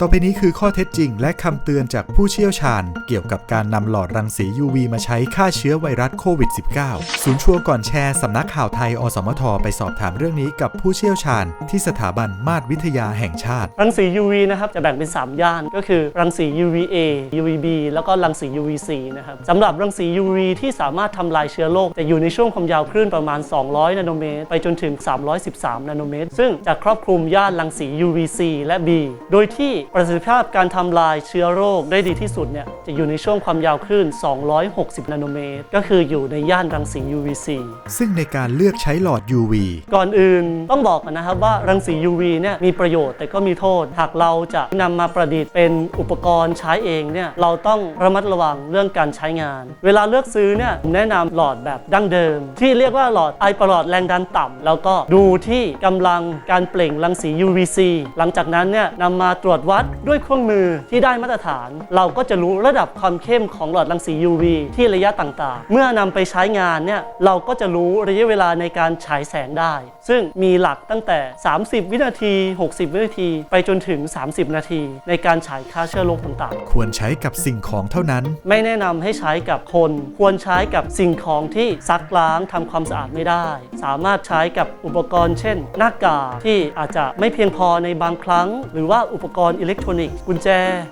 ต่อไปนี้คือข้อเท็จจริง และคำเตือนจากผู้เชี่ยวชาญ เกี่ยวกับการนำหลอดรังสี UV มาใช้ฆ่าเชื้อไวรัสโควิด -19 ศูนย์ชัวร์ก่อนแชร์สำนักข่าวไทย อสมท ไปสอบถามเรื่องนี้กับผู้เชี่ยวชาญ ที่สถาบันมาตรวิทยาแห่งชาติ รังสี UV นะครับจะแบ่งเป็น 3 ย่านก็คือ รังสี UVA UVB แล้วก็รังสี UVC นะครับสำหรับรังสี UV ที่สามารถทำลายเชื้อโรคจะอยู่ในช่วงความยาวคลื่นประมาณ 200 นาโนเมตร ไปจนถึง 313 นาโนเมตร ซึ่งจะครอบคลุมย่านรังสี UVC และ B โดยที่ประสิทธิภาพการทำลายเชื้อโรคได้ดีที่สุดเนี่ยจะอยู่ในช่วงความยาวคลื่น 260 นาโนเมตร ก็คืออยู่ในย่านรังสี UVC ซึ่งในการเลือกใช้หลอด UV ก่อนอื่นต้องบอกกันนะครับว่ารังสี UV เนี่ยมีประโยชน์แต่ก็มีโทษ หากเราจะนำมาประดิษฐ์เป็นอุปกรณ์ใช้เองเนี่ยเราต้องระมัดระวังเรื่องการใช้งาน เวลาเลือกซื้อเนี่ยผมแนะนำหลอดแบบดั้งเดิม ที่เรียกว่าหลอดไอประหลอดแรงดันต่ำแล้วก็ดูที่กำลังการเปล่งรังสี UVC หลังจากนั้นเนี่ยนำมาตรวจวัดด้วยเครื่องมือที่ได้มาตรฐาน เราก็จะรู้ระดับความเข้มของหลอดรังสี UV ที่ระยะต่างๆ เมื่อนำไปใช้งานเนี่ยเราก็จะรู้ระยะเวลาในการฉายแสงได้ ซึ่งมีหลักตั้งแต่ 30 วินาที 60 วินาที ไปจนถึง 30 นาที ในการฉายฆ่าเชื้อโรคต่างๆ ควรใช้กับสิ่งของเท่านั้น ไม่แนะนำให้ใช้กับคน ควรใช้กับสิ่งของที่ซักล้างทำความสะอาดไม่ได้ สามารถใช้กับอุปกรณ์ เช่น หน้ากากที่อาจจะไม่เพียงพอในบางครั้ง หรือว่าอุปกรณ์อิเล็กทรอนิกส์กุญแจ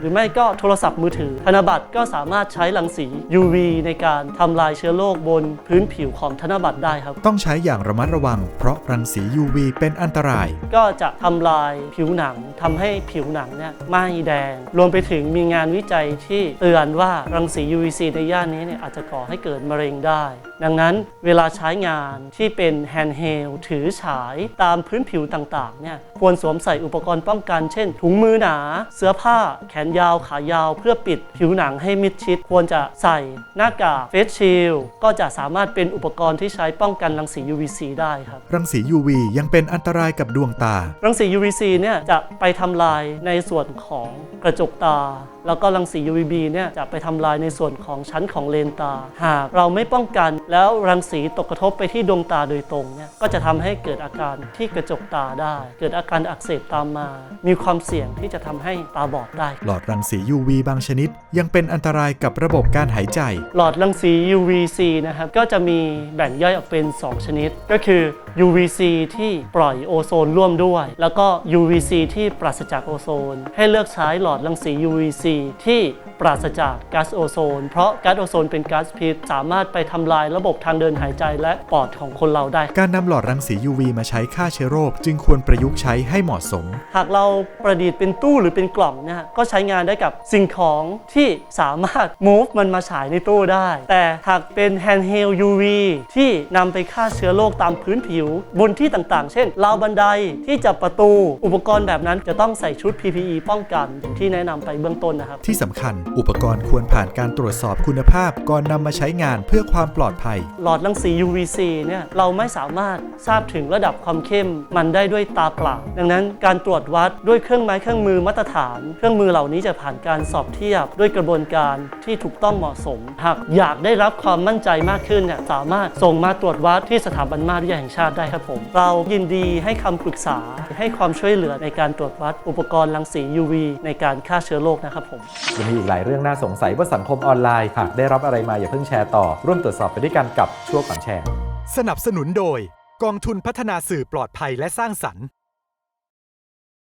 หรือไม่ก็โทรศัพท์มือถือ ธนบัตรก็สามารถใช้รังสี UV ในการทำลายเชื้อโรคบนพื้นผิวของธนบัตรได้ครับ ต้องใช้อย่างระมัดระวัง เพราะรังสี UV เป็นอันตราย ก็จะทำลายผิวหนังทำให้ผิวหนังเนี่ยไหม้แดง รวมไปถึงมีงานวิจัยที่เตือนว่ารังสี UVC ในย่านนี้เนี่ยอาจจะก่อให้เกิดมะเร็งได้ดังนั้นเวลาใช้งานที่เป็นแฮนด์เฮลถือฉายตามพื้นผิวต่างๆเนี่ยควรสวมใส่อุปกรณ์ป้องกัน เช่น ถุงมือหนา เสื้อผ้า แขนยาว ขายาว เพื่อปิดผิวหนังให้มิดชิด ควรจะใส่หน้ากากเฟสชิลก็จะสามารถเป็นอุปกรณ์ที่ใช้ป้องกันรังสี UVC ได้ครับ รังสี UV ยังเป็นอันตรายกับดวงตา รังสี UVC เนี่ยจะไปทำลายในส่วนของกระจกตา แล้วก็รังสี UVB เนี่ยจะไปทำลายในส่วนของชั้นของเลนตา หากเราไม่ป้องกันแล้วรังสีตกกระทบไปที่ดวงตาโดยตรงเนี่ยก็จะทำให้เกิดอาการที่กระจกตาได้ เกิดอาการอักเสบตามมา มีความเสี่ยงที่จะทำให้ตาบอดได้ หลอดรังสี UV บางชนิด ยังเป็นอันตรายกับระบบการหายใจ หลอดรังสี UVC นะครับก็จะมีแบ่งย่อยออกเป็น 2 ชนิด ก็คือ UVC ที่ปล่อยโอโซนร่วมด้วย แล้วก็ UVC ที่ปราศจากโอโซน ให้เลือกใช้หลอดรังสี UVC ที่ปราศจากก๊าซโอโซน เพราะก๊าซโอโซนเป็นก๊าซพิษสามารถไปทำลายระบบทางเดินหายใจและปอดของคนเราได้ การนำหลอดรังสี UV มาใช้ฆ่าเชื้อโรค จึงควรประยุกต์ใช้ให้เหมาะสม หากเราประดิษฐ์เป็นตู้หรือเป็นกล่องเนะฮะก็ใช้งานได้กับสิ่งของที่สามารถ move มันมาฉายในตู้ได้ แต่หากเป็น handheld UV ที่นำไปฆ่าเชื้อโรคตามพื้นผิว บนที่ต่างๆ เช่นราวบันไดที่จับประตู อุปกรณ์แบบนั้นจะต้องใส่ชุด PPE ป้องกันอย่างที่แนะนำไปเบื้องต้นนะครับ ที่สำคัญ อุปกรณ์ควรผ่านการตรวจสอบคุณภาพก่อนนำมาใช้งานเพื่อความปลอดภัยหลอดรังสี UVC เนี่ยเราไม่สามารถทราบถึงระดับความเข้มมันได้ด้วยตาเปล่า ดังนั้นการตรวจวัดด้วยเครื่องไม้เครื่องมือมาตรฐาน เครื่องมือเหล่านี้จะผ่านการสอบเทียบด้วยกระบวนการที่ถูกต้องเหมาะสม หากอยากได้รับความมั่นใจมากขึ้นเนี่ยสามารถส่งมาตรวจวัดที่สถาบันมาตรวิทยาแห่งชาติได้ครับผม เรายินดีให้คำปรึกษาให้ความช่วยเหลือในการตรวจวัดอุปกรณ์รังสี UV ในการฆ่าเชื้อโรคนะครับผมยังมีอีกหลายเรื่องน่าสงสัยบนสังคมออนไลน์หากได้รับอะไรมาอย่าเพิ่งแชร์ต่อร่วมตรวจสอบไปด้วยกันกับชั่วก่อนแชร์ สนับสนุนโดย กองทุนพัฒนาสื่อปลอดภัยและสร้างสรรค์